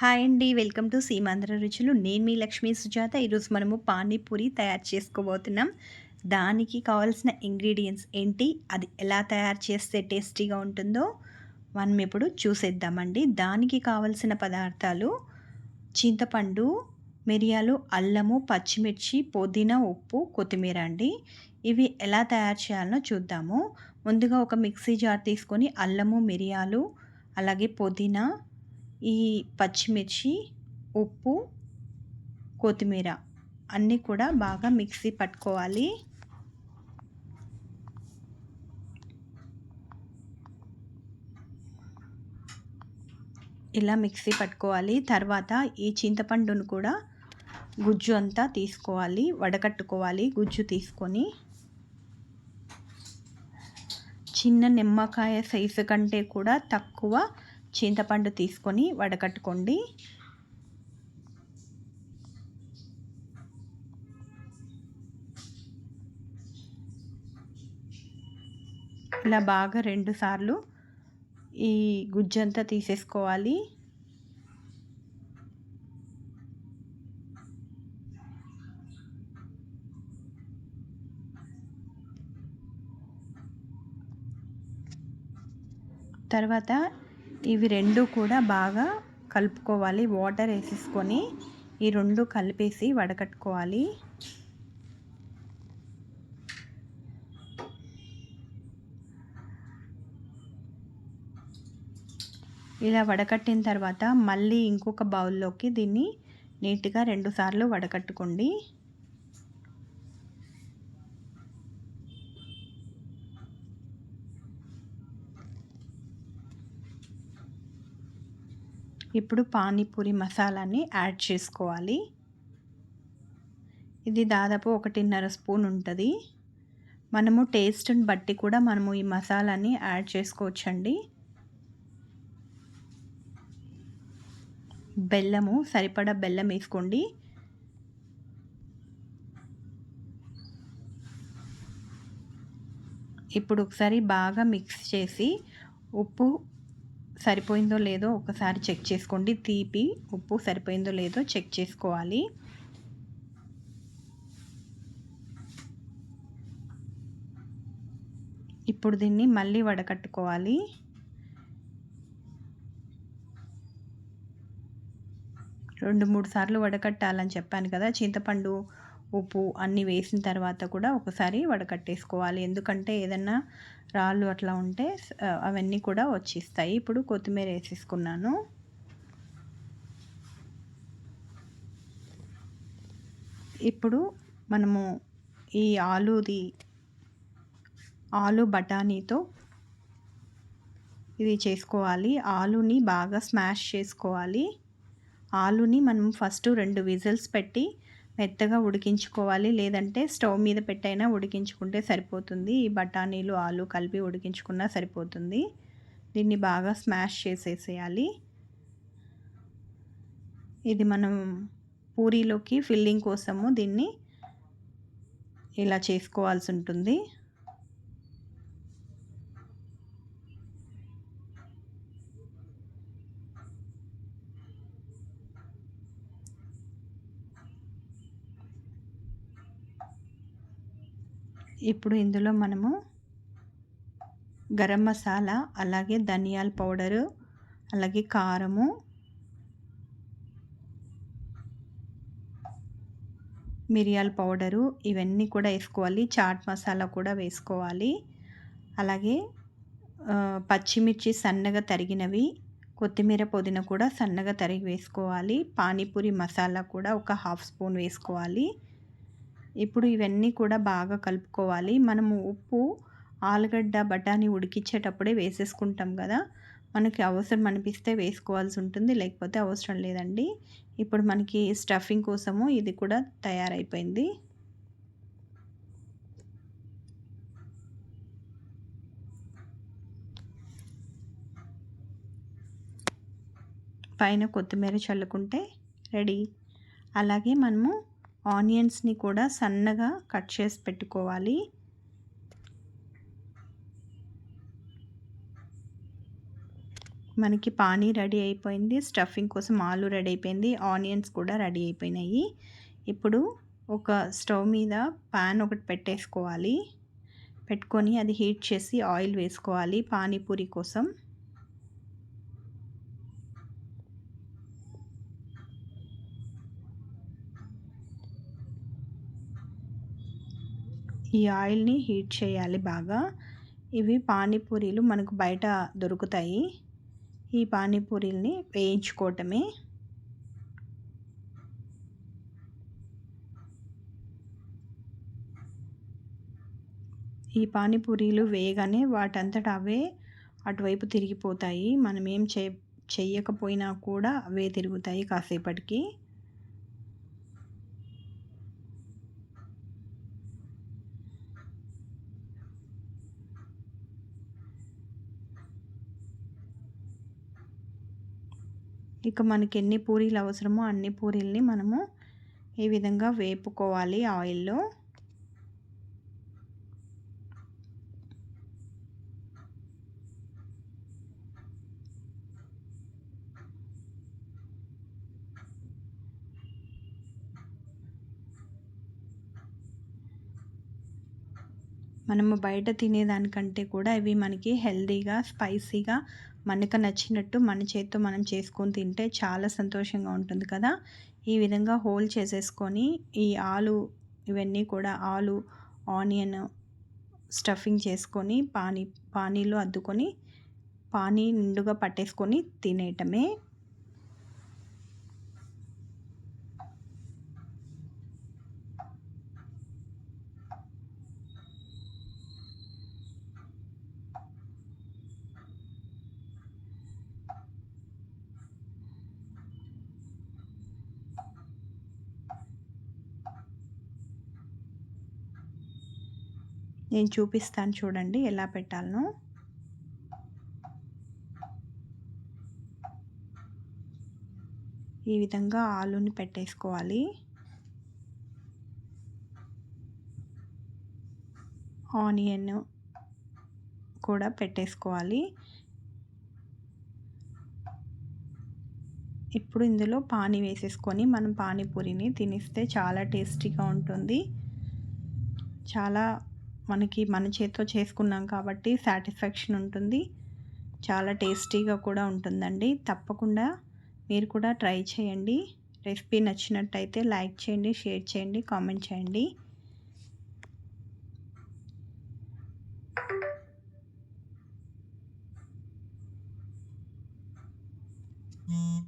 Hi అండి. Welcome to Seemandhra రుచులు. నేను మీ లక్ష్మీ సుజాత. ఈరోజు మనము పానీపూరి తయారు చేసుకోబోతున్నాం. దానికి కావాల్సిన ఇంగ్రీడియంట్స్ ఏంటి? అది ఎలా తయారు చేస్తే టేస్టీగా ఉంటుందో మనం ఇప్పుడు చూసేద్దామండి. దానికి కావలసిన పదార్థాలు చింతపండు మిరియాలు అల్లము పచ్చిమిర్చి పుదీనా ఉప్పు కొత్తిమీర అండి. ఇవి ఎలా తయారు చేయాలనో చూద్దాము. ముందుగా ఒక మిక్సీ జార్ తీసుకొని అల్లము మిరియాలు అలాగే పుదీనా ఈ పచ్చిమిర్చి ఉప్పు కొత్తిమీర అన్నీ కూడా బాగా మిక్సీ పట్టుకోవాలి. ఇలా మిక్సీ పట్టుకోవాలి. తర్వాత ఈ చింతపండును కూడా గుజ్జు అంతా తీసుకోవాలి. వడకట్టుకోవాలి గుజ్జు తీసుకొని. చిన్న నిమ్మకాయ సైజు కంటే కూడా తక్కువ చింతపండు తీసుకొని వడకట్టుకోండి. ఇలా బాగా రెండుసార్లు ఈ గుజ్జంతా తీసేసుకోవాలి. తర్వాత ఇవి రెండు కూడా బాగా కలుపుకోవాలి. వాటర్ వేసేసుకొని ఈ రెండు కలిపేసి వడకట్టుకోవాలి. ఇలా వడకట్టిన తర్వాత మళ్ళీ ఇంకొక బౌల్లోకి దీన్ని నీట్గా రెండుసార్లు వడకట్టుకోండి. ఇప్పుడు పానీపూరి మసాలాని యాడ్ చేసుకోవాలి. ఇది దాదాపు ఒకటిన్నర స్పూన్ ఉంటుంది. మనము టేస్ట్ని బట్టి కూడా మనము ఈ మసాలాని యాడ్ చేసుకోవచ్చండి. బెల్లము సరిపడా బెల్లం వేసుకోండి. ఇప్పుడు ఒకసారి బాగా మిక్స్ చేసి ఉప్పు సరిపోయిందో లేదో ఒకసారి చెక్ చేసుకోండి. తీపి ఉప్పు సరిపోయిందో లేదో చెక్ చేసుకోవాలి. ఇప్పుడు దీన్ని మళ్ళీ వడకట్టుకోవాలి. రెండు మూడు సార్లు వడకట్టాలని చెప్పాను కదా చింతపండు ఉప్పు అన్నీ వేసిన తర్వాత కూడా ఒకసారి వడకట్టేసుకోవాలి. ఎందుకంటే ఏదన్నా రాళ్ళు అట్లా ఉంటే అవన్నీ కూడా వచ్చిస్తాయి. ఇప్పుడు కొత్తిమీర వేసేసుకున్నాను. ఇప్పుడు మనము ఈ ఆలూది ఆలు బఠానీతో ఇది చేసుకోవాలి. ఆలుని బాగా స్మాష్ చేసుకోవాలి. ఆలుని మనం ఫస్ట్ రెండు విజిల్స్ పెట్టి మెత్తగా ఉడికించుకోవాలి. లేదంటే స్టవ్ మీద పెట్టైనా ఉడికించుకుంటే సరిపోతుంది. ఈ బఠానీలు ఆలు కలిపి ఉడికించుకున్నా సరిపోతుంది. దీన్ని బాగా స్మాష్ చేసేసేయాలి. ఇది మనం పూరీలోకి ఫిల్లింగ్ కోసము దీన్ని ఇలా చేసుకోవాల్సి ఉంటుంది. ఇప్పుడు ఇందులో మనము గరం మసాలా అలాగే ధనియాల పౌడరు అలాగే కారము మిరియాల పౌడరు ఇవన్నీ కూడా వేసుకోవాలి. చాట్ మసాలా కూడా వేసుకోవాలి. అలాగే పచ్చిమిర్చి సన్నగా తరిగినవి కొత్తిమీర పుదీనా కూడా సన్నగా తరిగి వేసుకోవాలి. పానీపూరి మసాలా కూడా ఒక హాఫ్ స్పూన్ వేసుకోవాలి. ఇప్పుడు ఇవన్నీ కూడా బాగా కలుపుకోవాలి. మనము ఉప్పు ఆలుగడ్డ బఠానీ ఉడికించేటప్పుడే వేసేసుకుంటాం కదా. మనకి అవసరం అనిపిస్తే వేసుకోవాల్సి ఉంటుంది లేకపోతే అవసరం లేదండి. ఇప్పుడు మనకి స్టఫింగ్ కోసము ఇది కూడా తయారైపోయింది. పైన కొత్తిమీర చల్లుకుంటే రెడీ. అలాగే మనము ఆనియన్స్ని కూడా సన్నగా కట్ చేసి పెట్టుకోవాలి. మనకి పానీ రెడీ అయిపోయింది. స్టఫింగ్ కోసం ఆలు రెడీ అయిపోయింది. ఆనియన్స్ కూడా రెడీ అయిపోయినాయి. ఇప్పుడు ఒక స్టవ్ మీద ప్యాన్ ఒకటి పెట్టేసుకోవాలి. పెట్టుకొని అది హీట్ చేసి ఆయిల్ వేసుకోవాలి పానీపూరి కోసం. ఈ ఆయిల్ని హీట్ చేయాలి బాగా. ఇవి పానీపూరీలు మనకు బయట దొరుకుతాయి. ఈ పానీపూరీల్ని వేయించుకోవటమే. ఈ పానీపూరీలు వేయగానే వాటంతట అవే అటువైపు తిరిగిపోతాయి. మనం ఏం చే చెయ్యకపోయినా కూడా అవే తిరుగుతాయి కాసేపటికి. ఇక మనకి ఎన్ని పూరీలు అవసరమో అన్ని పూరీల్ని మనము ఈ విధంగా వేపుకోవాలి ఆయిల్లో. మనము బయట తినేదానికంటే కూడా ఇవి మనకి హెల్తీగా స్పైసీగా మనకు నచ్చినట్టు మన చేత్తో మనం చేసుకొని తింటే చాలా సంతోషంగా ఉంటుంది కదా. ఈ విధంగా హోల్ చేసేసుకొని ఈ ఆలు ఇవన్నీ కూడా ఆలు ఆనియన్ స్టఫింగ్ చేసుకొని పానీ పానీలో అద్దుకొని పానీ నిండుగా పట్టేసుకొని తినేయటమే నేను చూపిస్తాను చూడండి ఎలా పెట్టాలనో. ఈ విధంగా ఆలుని పెట్టేసుకోవాలి. ఆనియన్ కూడా పెట్టేసుకోవాలి. ఇప్పుడు ఇందులో పానీ వేసేసుకొని మనం పానీపూరిని తినిస్తే చాలా టేస్టీగా ఉంటుంది. చాలా మనకి మన చేతితో చేసుకున్నాం కాబట్టి సాటిస్ఫాక్షన్ ఉంటుంది. చాలా టేస్టీగా కూడా ఉంటుందండి. తప్పకుండా మీరు కూడా ట్రై చేయండి. రెసిపీ నచ్చినట్టయితే లైక్ చేయండి షేర్ చేయండి కామెంట్ చేయండి. Mm-hmm.